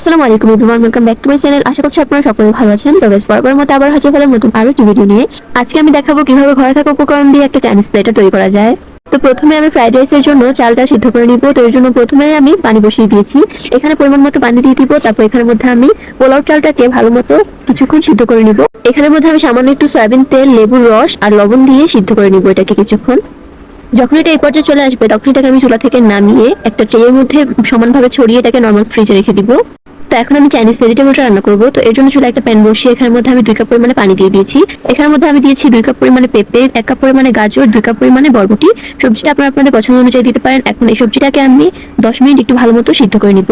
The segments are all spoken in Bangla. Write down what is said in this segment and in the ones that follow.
আসসালামু আলাইকুম everyone welcome back to my channel আশা করছি আপনারা সকলে ভালো আছেন। তবে বরাবর মতো আবার হাজির হলাম নতুন আরও একটি ভিডিও নিয়ে। আজকে আমি দেখাবো কীভাবে ঘরে থাকা উপকরণ দিয়ে একটা চাইনিজ প্লেটার তৈরি করা যায়। তো প্রথমে আমি ফ্রাইড রাইসের জন্য চালটা সিদ্ধ করে নিব। তো এর জন্য প্রথমে আমি পানি বসিয়ে দিয়েছি। এখানে পরিমাণ মতো পানি দিয়ে দিব। তারপর এখানের মধ্যে আমি পোলাও চালটাকে ভালো মতো কিছুক্ষণ সিদ্ধ করে নিব। এখানের মধ্যে আমি সামান্য একটু সয়াবিন তেল, লেবুর রস আর লবণ দিয়ে সিদ্ধ করে নিব এটাকে কিছুক্ষণ। যখন এটা এই পর্যায়ে চলে আসবে, তখন এটাকে আমি চুলা থেকে নামিয়ে একটা ট্রের মধ্যে সমানভাবে ছড়িয়ে এটাকে নর্মাল ফ্রিজে রেখে দিব। তো এখন আমি চাইনিজ ভেজিটেবলটা রান্না করব। তো এর জন্য চুলা একটা প্যান বসিয়ে এখানের মধ্যে আমি দুই কাপ পরিমাণে পানি দিয়ে দিয়েছি। এখানের মধ্যে আমি দিয়েছি দুই কাপ পরিমাণে পেঁপে, এক কাপ পরিমাণে গাজর, দুই কাপ পরিমাণে বরবটি। সবজিটা আপনারা আপনাদের পছন্দ অনুযায়ী দিতে পারেন। এখন এই সবজিটাকে আমি দশ মিনিট একটু ভালো মতো সিদ্ধ করে নিব।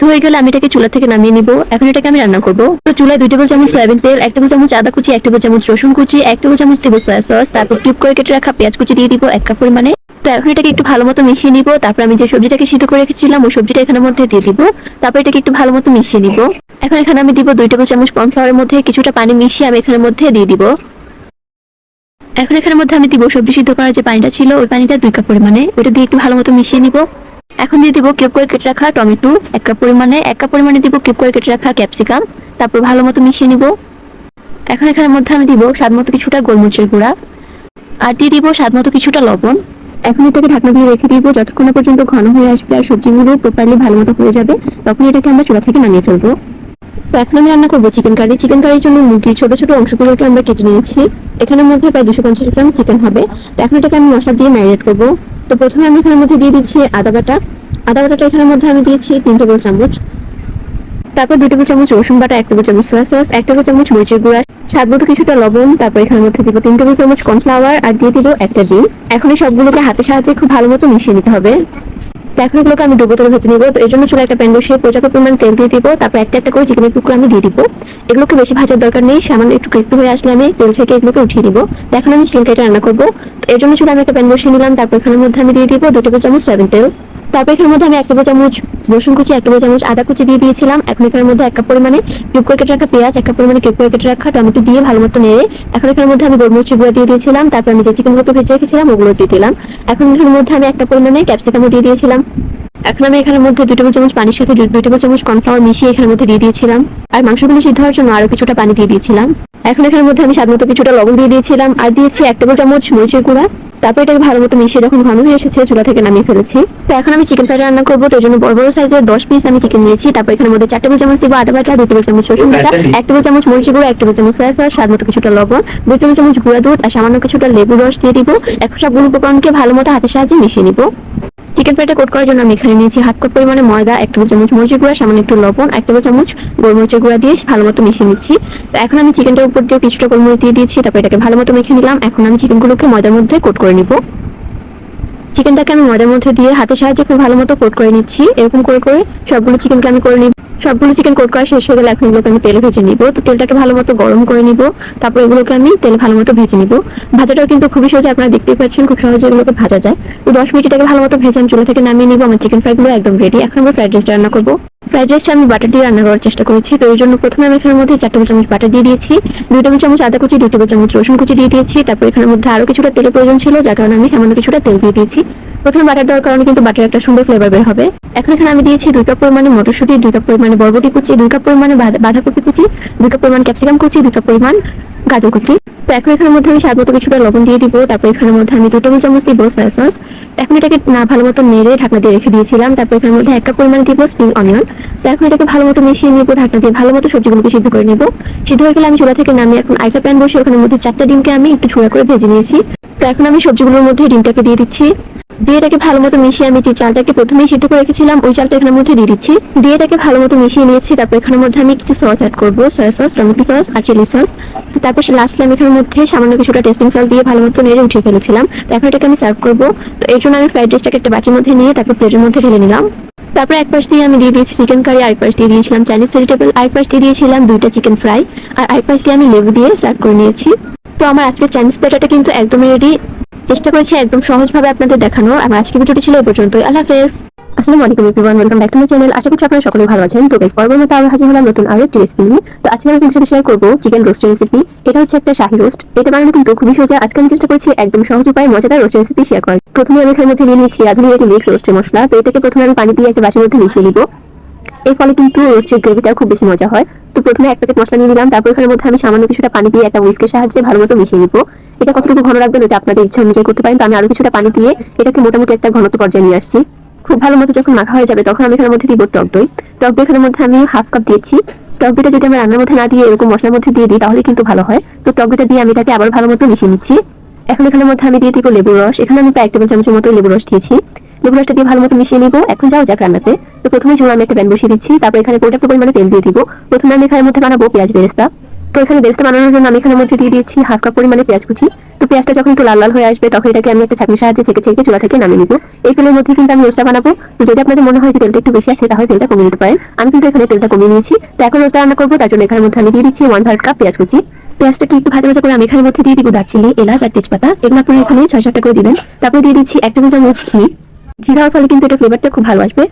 ধুয়ে গেলে আমি এটাকে চুলা থেকে নামিয়ে নিব। এখন এটাকে আমি রান্না করব। তো চুলায় দুই টেবিল চামচ সয়াবিন তেল, এক টেবিল চামচ আদা কুচি, এক টেবিল চামচ রসুন কুচি, এক টেবিল চামচ দিব সয়া সস, তারপর টিপ করে কেটে রাখা পেঁয়াজ কুচি দিয়ে দিব এক কাপ পরিমাণে। এখন এটাকে একটু ভালো মতো মিশিয়ে নিব। তারপর আমি যে সবজিটাকে সিদ্ধ করে রেখেছিলাম, ওই সবজিটা এখানের মধ্যে দিয়ে দিব। তারপর এটাকে একটু ভালো মতো মিশিয়ে নিব। এখন এখানে আমি দিব দুই টেবিল চামচ কর্নফ্লাওয়ারের মধ্যে কিছুটা পানি মিশিয়ে আমি এখানের মধ্যে দিয়ে দিব। এখন এখানের মধ্যে আমি দিব সবজি সিদ্ধ করার যে পানিটা ছিল, ওই পানিটা দুই কাপ পরিমাণে। ওটা দিয়ে একটু ভালো মতো মিশিয়ে নিব। এখন দিয়ে দিব কিউব করে কেটে রাখা টমেটো এক কাপ পরিমাণে। এক কাপ পরিমাণে দিব কিউব করে কেটে রাখা ক্যাপসিকাম। তারপর ভালো মতো মিশিয়ে নিব। এখন এখানের মধ্যে আমি দিব স্বাদ মতো কিছুটা গোলমরিচের গুঁড়া। আর দিয়ে দিব স্বাদ মতো কিছুটা লবণ। এখন এটাকে ঢাকনা দিয়ে রেখে দিব। যতক্ষণ পর্যন্ত ঘন হয়ে আসবে আর সবজিগুলো প্রপারলি ভালো মতো হয়ে যাবে, তখন এটাকে আমরা চুলা থেকে নামিয়ে ফেলব। তো এখন আমি রান্না করব চিকেন কারি চিকেন কারির জন্য মুরগির ছোট ছোট অংশগুলোকে আমরা কেটে নিয়েছি। এখানের মধ্যে প্রায় দুশো পঞ্চাশ গ্রাম চিকেন হবে। তো এখন এটাকে আমি মশলা দিয়ে ম্যারিনেট করব। তো প্রথমে আমি এখানের মধ্যে দিয়ে দিচ্ছি আদা বাটা। আদা বাটাটা এখানের মধ্যে আমি দিয়েছি তিন টেবিল চামচ। তারপর দুই টেবিল চামচ রসুন বাটা এক টেবিল চামচ সয়া সস এক টেবিল চামচ মরিচের গুঁড়া, স্বাদ মতো কিছুটা লবণ, তারপর এখানের মধ্যে দিব তিন টেবিল চামচ কর্নফ্লাওয়ার আর দিয়ে দিব একটা ডিম। এখন এই সবগুলোকে হাতের সাহায্যে খুব ভালো মতো মিশিয়ে নিতে হবে। এখন এগুলোকে আমি ডুবো তেলে ভেজে নিবো। তো এর জন্য চুলা একটা প্যান বসিয়ে পর্যাপ্ত পরিমাণ তেল দিয়ে দিব। তারপর একটা একটা করে চিকেনের টুকরো আমি দিয়ে দিব। এগুলোকে বেশি ভাজার দরকার নেই। সামান্য একটু ক্রিস্পি হয়ে আসলে আমি তেল থেকে এগুলোকে উঠিয়ে দিব এখন আমি চিকেন কারি রান্না করব। এর জন্য চুলা আমি একটা প্যান বসিয়ে নিলাম। তারপর এখানের মধ্যে আমি দিয়ে দিব দু টেবিল চামচ সয়াবিন তেল। তারপর এখানের মধ্যে আমি এক টেবিল চামচ রসুন কুচি, এক টেবিল চামচ আদা কুচি দিয়ে দিয়েছিলাম। এখন এখানের মধ্যে এক কাপ পরিমাণে কিউব করে কেটে রাখা পেঁয়াজ, এক কাপ পরিমাণে কিউব করে কেটে রাখা টমেটো দিয়ে ভালো মতো নেড়ে। এখন এখানের মধ্যে আমি গোলমরিচ গুঁড়া দিয়ে দিয়েছিলাম, তারপর আমি যে চিকেনগুলোকে ভেজে রেখেছিলাম ওগুলো দিয়ে দিলাম। এখন এখানের মধ্যে আমি একটা পরিমাণে ক্যাপসিকামও দিয়ে দিয়েছিলাম। এখন আমি এখানের মধ্যে দুই টেবিল চামচ পানির সাথে দুই টেবিল চামচ কর্নফ্লাওয়ার মিশিয়ে এখানের মধ্যে দিয়ে দিয়েছিলাম। আর মাংসগুলো সিদ্ধ হওয়ার জন্য আরও কিছুটা পানি দিয়ে দিয়েছিলাম। এখন এখানের মধ্যে আমি স্বাদ মতো কিছুটা লবণ দিয়ে দিয়েছিলাম। আর দিয়েছি এক টেবিল চামচ মরিচের গুঁড়া। তারপর এটাকে ভালো মতো মিশিয়ে যখন ঘন হয়ে এসেছে চুলা থেকে নামিয়ে ফেলেছি। তো এখন আমি চিকেন ফ্রাই রান্না করব তো জন্য বড় বড় সাইজের দশ পিস আমি চিকেন নিয়েছি। তারপর এখানে মধ্যে চার টেবিল চামচ দিব আদা বাটা দু টেবিল চামচ রসুন বাটা এক টেবিল চামচ মরিচি গুঁড়ো এক টেবিল চামচ সয়া সস স্বাদ মতো কিছুটা লবণ দু টেবিল চামচ গুঁড়া দুধ আর সামান্য কিছুটা লেবু রস দিয়ে দিব। এখন সবগুলো উপকরণকে ভালো মতো হাতের সাহায্যে মিশিয়ে নিব। চিকেন ফ্রাইটা কোট করার জন্য আমি এখানে নিয়েছি হাফ কাপ পরিমাণে ময়দা এক টেবিল চামচ মরিচের গুঁড়া, সামান্য একটু লবণ এক টেবিল চামচ গোলমরিচের গুঁড়া দিয়ে ভালো মতো মিশিয়ে নিচ্ছি। তো এখন আমি চিকেনটার উপর দিয়ে কিছুটা গোলমরিচ দিয়ে দিয়েছি, তারপর এটাকে ভালো মতো মেখে নিলাম। এখন আমি চিকেনগুলোকে ময়দার মধ্যে কোট করে নিব। চিকেনটাকে আমি ময়দার মধ্যে দিয়ে হাতের সাহায্যে খুব ভালো মতো কোট করে নিচ্ছি। এরকম করে করে সবগুলো চিকেনকে আমি করে নিব। সবগুলো চিকেন কোট করা শেষ হয়ে গেলে এখন এগুলোকে আমি তেলে ভেজে নিব। তো তেলটাকে ভালো মতো গরম করে নিব। তারপর এগুলোকে আমি তেলে ভালো মতো ভেজে নিব। ভাজাটাও কিন্তু খুবই সহজে, আপনারা দেখতেই পাচ্ছেন খুব সহজে এগুলোকে ভাজা যায়। তো দশ মিনিট এটাকে ভালো মতো ভেজে আমি চুলা থেকে নামিয়ে নিব, আমার চিকেন ফ্রাইগুলো একদম রেডি এখন আমরা ফ্রাইড রাইসটা রান্না করব। ফ্রাইড রাইসটা আমি বাটার দিয়ে রান্না করার চেষ্টা করেছি। তো এই জন্য প্রথমে আমি এখানের মধ্যে চার টেবিল চামচ বাটার দিয়ে দিয়েছি, দুই টেবিল চামচ আদা কুচি, দুই টেবিল চামচ রসুন কুচি দিয়ে দিয়েছি। তারপর এখানের মধ্যে আরও কিছুটা তেলের প্রয়োজন ছিল, যার কারণে আমি সামান্য কিছুটা তেল দিয়ে দিয়েছি। প্রথমে বাটার দেওয়ার কারণে কিন্তু বাটার একটা সুন্দর ফ্লেভার বের হবে। এখন এখানে আমি দিয়েছি দুই কাপ পরিমাণে মটরশুঁটি, দুই কাপ পরিমাণে বরবটি কুচি, দুই কাপ পরিমাণে বাঁধাকপি কুচি, দুই কাপ পরিমাণ ক্যাপসিকাম কুচি, দুই কাপ পরিমাণ গাজর কুচি। তো এখন এখানের মধ্যে আমি স্বাদ মতো কিছুটা লবণ দিয়ে দিব, তারপর এখানের মধ্যে আমি দুই টেবিল চামচ দিব সয়া সস এখন এটাকে না ভালো মতো নেড়ে ঢাকনা দিয়ে রেখে দিয়েছিলাম, তারপর এখানের মধ্যে এক কাপ পরিমাণে দিব স্প্রিং অনিয়ন তো এখন এটাকে ভালো মতো মিশিয়ে নিব, ঢাকনা দিয়ে ভালো মতো সবজিগুলোকে সিদ্ধ করে নিব। সিদ্ধ হয়ে গেলে আমি চুলা থেকে নামিয়ে এখন আইটা প্যান বসে ওখানের মধ্যে চারটা ডিমকে আমি একটু ছোড়া করে ভেজে নিয়েছি। তো এখন আমি সবজিগুলোর মধ্যে ডিমটাকে দিয়ে দিচ্ছি। দিয়ে এটাকে ভালো মতো মিশিয়ে আমি যে চালটাকে প্রথমেই সিদ্ধ করে রেখেছিলাম, ওই চালটা এখানের মধ্যে দিয়ে দিচ্ছি। দিয়ে এটাকে ভালো মতো মিশিয়ে নিয়েছি, তারপর এখানের মধ্যে আমি কিছু সস অ্যাড করব সয়া সস টমেটো সস আর চিলি সস তো তারপর লাস্টে আমি এখানের মধ্যে সামান্য কিছুটা টেস্টিং সস দিয়ে ভালো মতো নেড়ে উঠিয়ে ফেলেছিলাম। তো এখন এটাকে আমি সার্ভ করব। তো এই জন্য আমি ফ্রাইড রাইসটাকে একটা বাটির মধ্যে নিয়ে তারপর প্লেটের মধ্যে ঢেলে নিলাম। তারপর এক পাশ দিয়ে আমি দিয়ে দিয়েছি চিকেন কারি আরেক পাশ দিয়ে দিয়েছিলাম চাইনিজ ভেজিটেবল আরেক পাশ দিয়ে দিয়েছিলাম দুইটা চিকেন ফ্রাই আর আরেক পাশ দিয়ে আমি লেবু দিয়ে সার্ভ করে নিয়েছি। তো আমার আজকের চাইনিজ প্লেটারটা কিন্তু একদমই রেডি চেষ্টা করেছি একদম সহজভাবে আপনাদের দেখানো আমার আজকের ভিডিওটি ছিল এই পর্যন্তই। আল্লাহ হাফেজ। আসসালামু আলাইকুম everyone welcome back to my channel আশা করছি আপনারা সকলেই ভালো আছেন। তো গাইস পরবর্তী মতো হাজির হলাম নতুন আরও একটি রেসিপি নিয়ে। তো আজকে আমি আপনাদের শেয়ার করব চিকেন রোস্ট রেসিপি এটা হচ্ছে একটা শাহি রোস্ট এটা বানানো কিন্তু খুবই সোজা। আজকে আমি চেষ্টা করছি একদম সহজ উপায়ে মজাদার রোস্ট রেসিপি শেয়ার করার। প্রথমে আমি এখানের মধ্যে নিয়ে নিয়েছি রাঁধুনি একটি মিক্স রোস্টের মশলা। তো এটাকে প্রথমে আমি পানি দিয়ে একটা বাটির মধ্যে মিশিয়ে নিব। এর ফলে কিন্তু রোস্টের গ্রেভিটা খুব বেশি মজা হয়। তো প্রথমে এক প্যাকেট মশলা নিয়ে নিলাম তারপর এখানের মধ্যে আমি সামান্য কিছুটা পানি দিয়ে একটা উইস্কের সাহায্যে ভালো মতো মিশিয়ে নিবো। এটা কতটুকু ঘন রাখবেন এটা আপনাদের ইচ্ছা অনুযায়ী করতে পারেন। তো আমি আরও কিছুটা পানি দিয়ে এটাকে মোটামুটি একটা ঘনত্ব পর্যায়ে নিয়ে আসছি। খুব ভালো মতো যখন মাখা হয়ে যাবে, তখন আমি এখানের মধ্যে দিব টক দই। টক দই এখানের মধ্যে আমি হাফ কাপ দিয়েছি। টক দইটা যদি আমরা রান্নার মধ্যে না দিয়ে এরকম মশলার মধ্যে দিয়ে দিই তাহলে কিন্তু ভালো হয়। তো টক দইটা দিয়ে আমি এটাকে আবার ভালো মতো মিশিয়ে নিচ্ছি। এখন এখানের মধ্যে আমি দিয়ে দিব লেবুর রস। এখানে আমি প্রায় একটা চামচের মতো লেবুর রস দিয়েছি। লেবু রসটা দিয়ে ভালো মতো মিশিয়ে নিব। এখন যাও যাক রান্নাতে। তো প্রথমে চুলা আমি একটা প্যান বসিয়ে দিচ্ছি। তারপর এখানে পর্যাপ্ত পরিমাণে তেল দিয়ে দিব। প্রথমে আমি এখানের মধ্যে বানাবো পেঁয়াজ বেরেস্তা। তো এখানে বেরেস্তা বানানোর জন্য আমি এখানের মধ্যে দিয়ে দিয়েছি হাফ কাপ পরিমাণে পেঁয়াজ কুচি। তো পেঁয়াজটা যখন একটু লাল লাল হয়ে আসবে, তখন এটাকে আমি একটা চাকনির সাহায্যে চেকে চেকে চুলা থেকে নামিয়ে নিব। এই তেলের মধ্যে কিন্তু আমি রোস্টটা বানাবো। তো যদি আপনাদের মনে হয় যে, তেলটা একটু বেশি আছে, তাহলে তেলটা কমিয়ে দিতে পারেন। আমি কিন্তু এখানে তেলটা কমিয়ে নিয়েছি। তো এখন রোস্টটা রান্না করব, তার জন্য এখানের মধ্যে আমি দিয়ে দিচ্ছি ওয়ান থার্ড কাপ পেঁয়াজ কুচি। পেঁয়াজটাকে একটু ভাজা ভাজা করে আমি এখানের মধ্যে দিয়ে দিব দারচিনি, এলাচ আর তেজপাতা। এগুলো আপনারা এখানে ছয় সাতটা করে দিবেন। তারপরে দিয়ে দিচ্ছি এক টেবিল চামচ ঘি। ঘি দেওয়ার ফলে কিন্তু এটা ফ্লেভারটা খুব ভালো আসবে।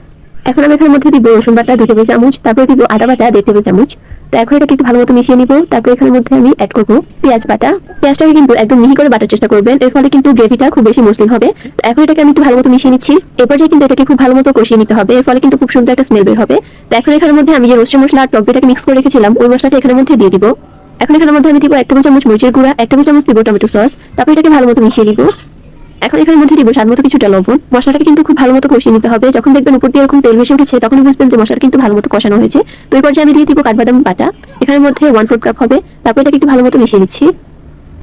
এখন আমি এখানের মধ্যে দিব রসুন বাটা টেবিল চামচ, তারপরে দিব আদা বাটা, দেড় টেবিল চামচ। তো এখন এটাকে একটু ভালো মতো মিশিয়ে নিব। তারপরে এখানের মধ্যে আমি অ্যাড করব পেঁয়াজ বাটা। পেঁয়াজটাকে কিন্তু একদম মিহি করে বাটার চেষ্টা করবেন। এর ফলে কিন্তু গ্রেভিটা খুব বেশি মসলিন হবে। তো এখন এটাকে আমি একটু ভালো মতো মিশিয়ে নিচ্ছি। এরপর যে কিন্তু এটাকে খুব ভালো মতো কষিয়ে নিতে হবে। এর ফলে কিন্তু খুব সুন্দর একটা স্মেল বের হবে। তো এখন এখানের মধ্যে আমি যে রোস্টের মশলা আর টক দইটাকে মিক্স করে রেখেছিলাম, ওই মশলাটা এখানের মধ্যে দিয়ে দিব। এখন এখানের মধ্যে আমি দিব এক টেবিল চামচ মরিচের গুঁড়া, এক টেবিল চামচ দিব টমেটো সস। তারপর এটাকে ভালো মতো মিশিয়ে নিব। এখন এখানের মধ্যে দিব স্বাদ মতো কিছুটা লবণ, মশলাটাকে কিন্তু খুব ভালো মতো কষিয়ে নিতে হবে। যখন দেখবেন উপর দিয়ে এরকম তেল ভেসে উঠেছে তখন বুঝবেন যে মশলাটা কিন্তু ভালো মতো কষানো হয়েছে। তো এই পর্যায়ে আমি দিয়ে দিব কাঠবাদাম বাটা, এখানের মধ্যে ওয়ান ফোর্থ কাপ হবে। তারপর এটাকে একটু ভালো মতো মিশিয়ে নিচ্ছি।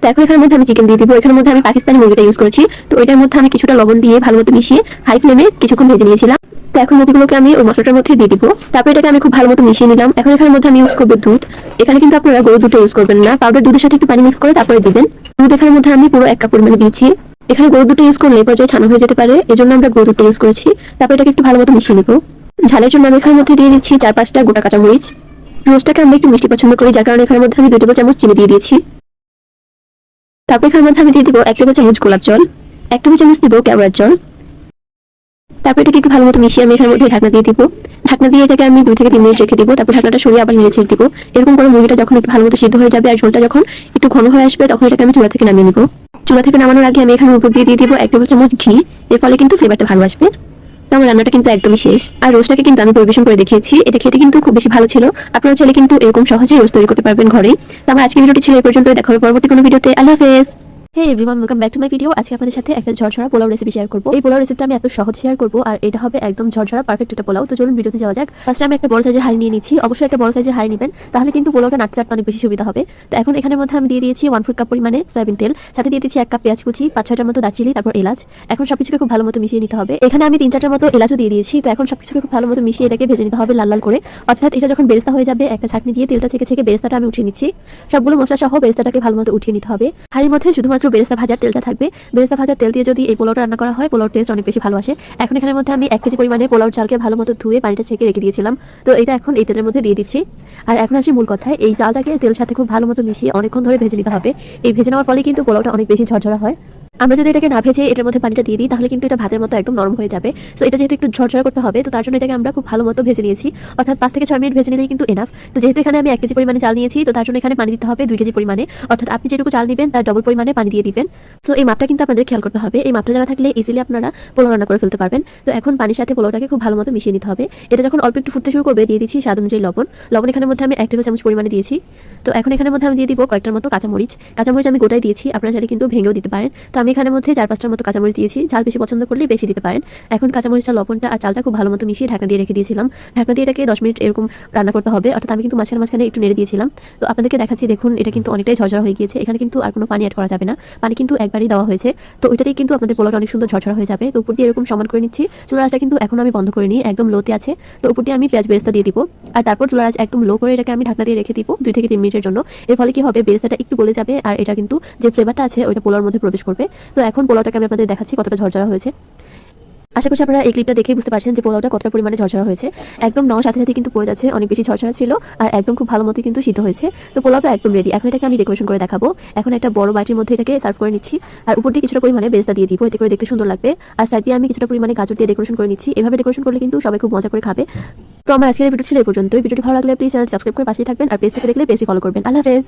তো এখন এখানের মধ্যে আমি চিকেন দিয়ে দিব। এখানের মধ্যে আমি পাকিস্তানি মুরগিটা ইউজ করেছি। তো এটার মধ্যে আমি কিছুটা লবণ দিয়ে ভালো মতো মিশিয়ে হাই ফ্লেমে কিছুক্ষণ ভেজে নিয়েছিলাম। তো এখন মুরগিগুলোকে আমি ওই মশলাটার মধ্যে দিয়ে দিব। তারপর এটাকে আমি খুব ভালো মতো মিশিয়ে নিলাম। এখন এখানের মধ্যে আমি ইউজ করব দুধ। এখানে কিন্তু আপনারা গরুর দুধটা ইউজ করবেন না। পাউডার দুধের সাথে একটু পানি মিক্স করে তারপরে দিবেন। দুধ এখানের মধ্যে আমি পুরো এক কাপ পরিমাণে দিয়েছি। এখানে গরু দুধটা ইউজ করলে পর্যায়ে ছানা হয়ে যেতে পারে। এজন্য আমরা গরুর দুধটা ইউজ করেছি। তারপর এটাকে একটু ভালো মতো মিশিয়ে নিব। ঝালের জন্য আমি এখানের মধ্যে দিয়ে দিচ্ছি চার পাঁচটা গোটা কাঁচামরিচ। রোজটাকে আমরা একটু মিষ্টি পছন্দ করি, যার কারণে এখানের মধ্যে আমি দুই টেবিল চামচ চিনি দিয়ে দিয়েছি। তারপর এখানের মধ্যে আমি দিয়ে দিব এক টেবিল চামচ গোলাপ জল, এক টেবিল চামচ দিব কেওড়ার জল। তারপর এটাকে একটু ভালো মতো মিশিয়ে আমি এখানের মধ্যে ঢাকনা দিয়ে দিব। ঢাকনা দিয়ে এটাকে আমি দুই থেকে তিন মিনিট রেখে দিব। তারপর ঢাকনাটা সরিয়ে আবার নিয়ে ছেড়ে দিব। এরকম করে মুরগিটা যখন একটু ভালো মতো সিদ্ধ হয়ে যাবে আর ঝোলটা যখন একটু ঘন হয়ে আসবে, তখন এটাকে আমি চুলা থেকে নামিয়ে নিব। চুলা থেকে নামানোর আগে আমি এখানে উপর দিয়ে দিয়ে দিব এক টেবিল চামচ ঘি। এর ফলে কিন্তু ফ্লেভারটা ভালো আসবে। তো আমার রান্নাটা কিন্তু একদমই শেষ। আর রোস্টটাকে কিন্তু আমি পরিবেশন করে দেখিয়েছি। এটা খেতে কিন্তু খুব বেশি ভালো ছিল। আপনারা চাইলে কিন্তু এরকম সহজেই রোস্ট তৈরি করতে পারবেন ঘরে। তো আমার আজকে ভিডিওটি ছিল এই পর্যন্ত দেখা হবে পরবর্তী কোনো ভিডিওতে। আল্লাহ হাফেজ। Hey everyone welcome back to my video আজকে আপনাদের সাথে একটা ঝরঝরা পোলাও রেসিপি শেয়ার করব। এই পোলাও রেসিপিটা আমি এত সহজ শেয়ার করব আর এটা হবে একদম ঝরঝরা পারফেক্ট একটা পোলাও। তো চলুন ভিডিওতে যাওয়া যাক। ফার্স্টে আমি একটা বড় সাইজের নিয়ে নিচ্ছি। অবশ্যই একটা বড় সাইজের নেবেন, তাহলে কিন্তু পোলাওটা চাটতে অনেক বেশি সুবিধা হবে। তো এখন মধ্যে আমি দিয়ে দিয়েছি ওয়ান কাপ পরিমাণে সয়াবিন তেল। সাথে দিয়ে দিচ্ছি এক কাপ পেঁয়াজ কুচি, পাঁচ ছয়টার মতো দারচিনি, তারপর এলাচ। এখন সবকিছুকে খুব ভালো মতো মিশিয়ে নিতে হবে। এখানে আমি তিন চারটার মতো এলাচও দিয়ে দিয়েছি। তো এখন সবকিছুকে খুব ভালো মতো মিশিয়ে এটাকে ভেজে নিতে হবে লাল লাল করে। অর্থাৎ এটা যখন বেরেস্তা হয়ে যাবে, একটা ছাকনি দিয়ে তেলটা ছেঁকে ছেঁকে বেরেস্তাটা আমি উঠিয়ে নিচ্ছি। সবগুলো মশলা সহ বেরেস্তাটাকে ভালো মতো উঠিয়ে নিতে হবে। হাড়ির মধ্যে শুধুমাত্র বেরেস্তা ভাজার তেলটা থাকবে। বেরেস্তা ভাজার তেল দিয়ে যদি এই পোলাওটা রান্না করা হয়, পোলাওর টেস্ট অনেক বেশি ভালো আসে। এখন এখানের মধ্যে আমি এক কেজি পরিমাণে পোলাওর চালকে ভালো মতো ধুয়ে পানিটা ছেঁকে রেখে দিয়েছিলাম। তো এটা এখন এই তেলের মধ্যে দিয়ে দিচ্ছি। আর এখন আসি মূল কথায়। এই চালটাকে তেল সাথে খুব ভালো মতো মিশিয়ে অনেকক্ষণ ধরে ভেজে নিতে হবে। এই ভেজে নেওয়ার ফলে কিন্তু পোলাওটা অনেক বেশি ঝরঝরা হয়। আমরা যদি এটাকে না ভেজে এটার মধ্যে পানিটা দিয়ে দিই, তাহলে কিন্তু এটা ভাতের মতো একদম নরম হয়ে যাবে। তো এটা যেহেতু একটু ঝরঝরা করতে হবে, তো তার জন্য এটাকে আমরা খুব ভালো মতো ভেজে নিয়েছি। অর্থাৎ পাঁচ থেকে ছয় মিনিট ভেজে নিলেই কিন্তু এনাফ তো যেহেতু এখানে আমি এক কেজি পরিমাণে চাল নিয়েছি, তো তার জন্য এখানে পানি দিতে হবে দুই কেজি পরিমাণে। অর্থাৎ আপনি যেটুকু চাল নেবেন, তার ডবল পরিমাণে পানি দিয়ে দিবেন। তো এই মাপটা কিন্তু আপনাদের খেয়াল করতে হবে। এই মাপটা জানা থাকলে ইজিলি আপনারা পোলাও রান্না করে ফেলতে পারবেন। তো এখন পানির সাথে পোলাওটাকে খুব ভালো মতো মিশিয়ে নিতে হবে। এটা যখন অল্প একটু ফুটতে শুরু করবে, দিয়ে দিচ্ছি স্বাদ অনুযায়ী লবণ। লবণ এখানের মধ্যে আমি এক টেবিল চামচ পরিমাণে দিয়েছি। তো এখন এখানের মধ্যে আমি দিয়ে দিব কয়েকটার মতো কাঁচামরিচ। কাঁচামরিচ আমি গোটাই দিয়েছি, আপনারা চাইলে কিন্তু ভেঙেও দিতে পারেন। তো আমি এখানের মধ্যে চার পাঁচটার মতো কাঁচামরিচ দিয়েছি। ঝাল বেশি পছন্দ করলে বেশি দিতে পারেন। এখন কাঁচামরিচটা, লবণটা আর চালটা খুব ভালো মতো মিশিয়ে ঢাকা দিয়ে রেখে দিয়েছিলাম। ঢাকা দিয়ে এটাকে দশ মিনিট এরকম রান্না করতে হবে। অর্থাৎ আমি কিন্তু মাঝখানে মাঝখানে একটু নেড়ে দিয়েছিলাম। তো আপনাদেরকে দেখাচ্ছি, দেখুন, এটা কিন্তু অনেকটাই ঝরঝরা হয়ে গিয়েছে। এখানে কিন্তু আর কোনো পানি অ্যাড করা যাবে না। পানি কিন্তু একবারই দেওয়া হয়েছে। তো ওইটাতেই কিন্তু আপনাদের পোলাওটা অনেক সুন্দর ঝরঝরা হয়ে যাবে। তো উপর দিয়ে এরকম সমান করে নিচ্ছি। চুলার আঁচটা কিন্তু এখন আমি বন্ধ করে নিই, একদম লোতে আছে। তো উপর দিয়ে আমি পেঁয়াজ বেরেস্তা দিয়ে দিব। আর তারপর চুলার আঁচ একদম লো করে এটাকে আমি ঢাকনা দিয়ে রেখে দিব দুই থেকে তিন মিনিটের জন্য। এর ফলে কি হবে? বেরেস্তাটা একটু গলে যাবে। আর এটা কিন্তু যে ফ্লেভারটা আছে, ওইটা পোলাওর মধ্যে প্রবেশ করবে। তো এখন পোলাওটাকে আমি আপনাদের দেখাচ্ছি কতটা ঝরঝরা হয়েছে। আশা করছি আপনারা এই ক্লিপটা দেখেই বুঝতে পারছেন যে পোলাওটা কতটা পরিমাণে ঝরঝরা হয়েছে। একদম নেওয়ার সাথে সাথে কিন্তু পড়ে যাচ্ছে, অনেক বেশি ঝরঝরা ছিল আর একদম খুব ভালো মতো কিন্তু সিদ্ধ হয়েছে। তো পোলাওটা একদম রেডি এখন এটাকে আমি ডেকোরেশন করে দেখাবো। এখন একটা বড় বাটির মধ্যে এটাকে সার্ভ করে নিচ্ছি। আর উপর দিয়ে কিছুটা পরিমাণে বেস্তা দিয়ে দিব, এতে করে দেখতে সুন্দর লাগবে। আর সাইড দিয়ে আমি কিছুটা পরিমাণে গাজর দিয়ে ডেকোরেশন করে নিচ্ছি। এভাবে ডেকোরেশন করলে কিন্তু সবাই খুব মজা করে খাবে। তো আমার আজকের ভিডিও ছিল এই পর্যন্ত ভিডিওটি ভালো লাগলে প্লিজ চ্যানেল সাবস্ক্রাইব করে পাশেই থাকবেন আর পেজ থেকে দেখলে পেজটি ফলো করবেন। আল্লাহ হাফেজ।